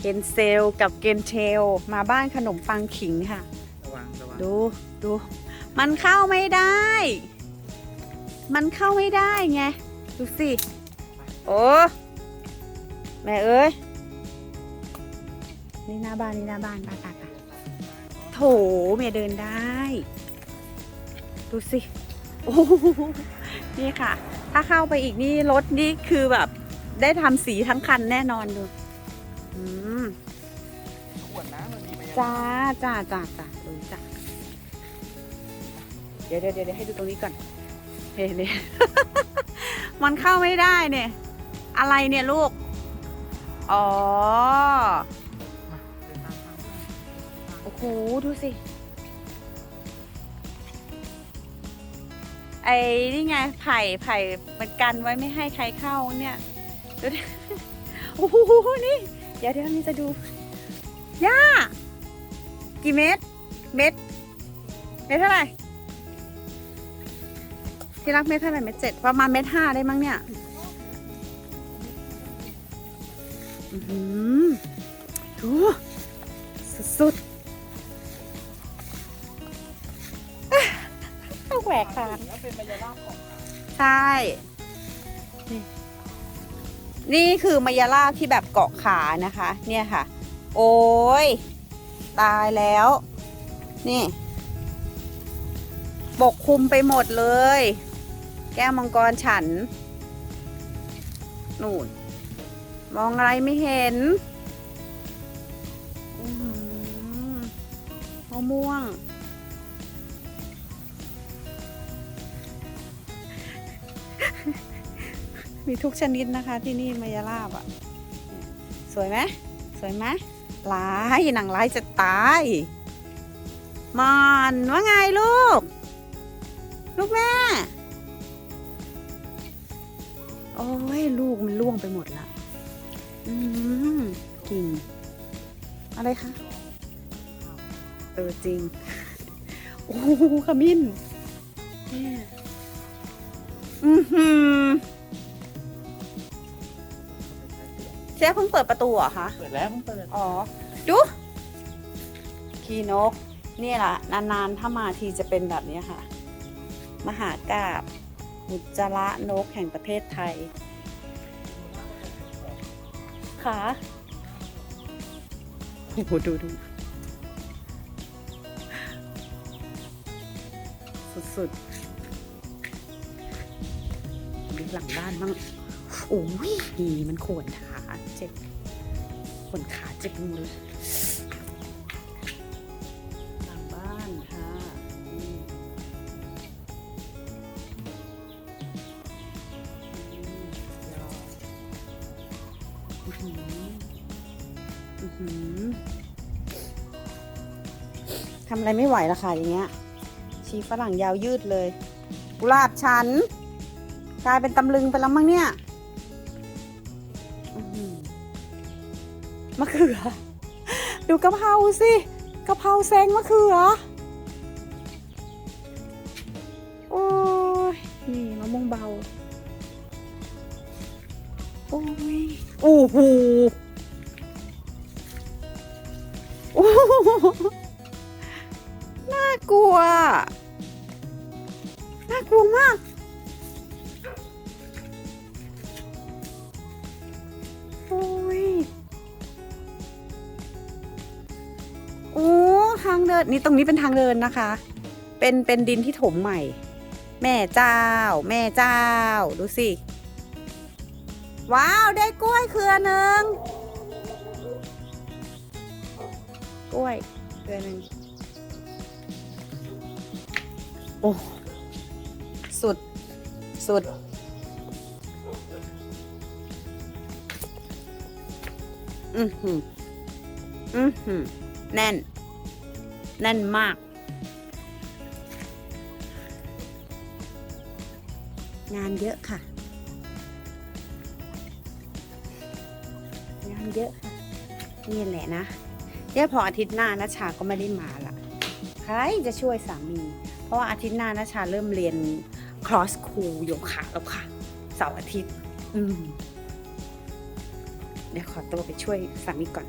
เกนเซลกับเกนเทลมาบ้านขนมปังขิงค่ะ ระวังระวังดูดู มันเข้าไม่ได้ มันเข้าไม่ได้ไง ดูสิ โอ้แม่เอ้ย นี่หน้าบ้านนี่หน้าบ้านไปไปไปโถเมียเดินได้ ดูสิโอ้โหนี่ค่ะ ถ้าเข้าไปอีกนี่รถนี่คือแบบได้ทำสีทั้งคันแน่นอนดูอืม ขวดน้ำมันมีไหมจ้าจ้าจ้าจ้าดูจ้าเดี๋ยวเดี๋ยวเดี๋ยวให้ดูตรงนี้ก่อนเฮ้ยเนี่ยมันเข้าไม่ได้เนี่ย อะไรเนี่ยลูก อ๋อมาเดินตามทางเพื่อโอ้โห ดูสิ ไอ้นี่ไงไผ่ไผ่มันกันไว้ไม่ให้ใครเข้าเนี่ย ดูดิโอ้โห นี่ เดี๋ยวเดี๋ยวนี่จะดูย่ากี่เมตร เมตร เมตรเท่าไหร่ ที่รักเมตรเท่าไหร่เมตรเจ็ดประมาณเมตรห้าได้มั้งเนี่ยอือหือดูสุดๆต้องแหวกทางแล้วเป็นมายาลาบของใช่ นี่คือมายาลาบที่แบบเกาะขานะคะ เนี่ยค่ะ โอ้ยตายแล้ว นี่ปกคลุมไปหมดเลย แก้วมังกรฉัน นู่น มองอะไรไม่เห็นอื้อหือมะม่วง มีทุกชนิดนะคะที่นี่มายาลาบอะ่ะ สวยไหมสวยไหมร้ายหนังร้ายจะตายมอนว่าไงลูก ลูกแม่ โอ้ยลูกมันล่วงไปหมดละอืมกิ่งอะไรคะเออจริง โอ้ขมิ้นเนี่ยอือหือ เชฟเพิ่งเปิดประตูเหรอคะ เปิดแล้วเพิ่งเปิด อ๋อ ดู ขี่นกเนี่ยแหละนานๆ ถ้ามาทีจะเป็นแบบนี้ค่ะ มหากาบอุจจาระนกแห่งประเทศไทยค่ะโอ้โหดูดูสุดๆดูหลังบ้านบ้างโอ้ยดีมันขวนขา เจ็บขนขาเจ็บมือตามบ้านค่ะ อือหือ อื้อหือทำอะไรไม่ไหวละค่ะอย่างเงี้ย ชีฝรั่งยาวยืดเลย กุหลาบฉัน กลายเป็นตำลึงไปแล้วมั้งเนี่ย มะเขือ ดูกะเพราสิกะเพราแซงมะเขือ โอ้ย นี่มะม่วงเบา โอ้ย โอ้โหหน่ากลัว น่ากลัวมาก นนี่ตรงนี้เป็นทางเดินนะคะ เป็นเป็นดินที่ถมใหม่ แม่เจ้า แม่เจ้า ดูสิ ว้าวได้กล้วยเครือหนึ่งกล้วยเครือหนึ่งโอ้สุด สุด อือหืออือหือแน่น แน่นมาก งานเยอะค่ะ งานเยอะค่ะ นี่แหละนะเดี๋ยวพออาทิตย์หน้านะชาก็ไม่ได้มาละใครจะช่วยสามี เพราะว่าอาทิตย์หน้านะชาเริ่มเรียน cross school โยคะแล้วค่ะเสาร์อาทิตย์ อืมเดี๋ยวขอตัวไปช่วยสามีก่อน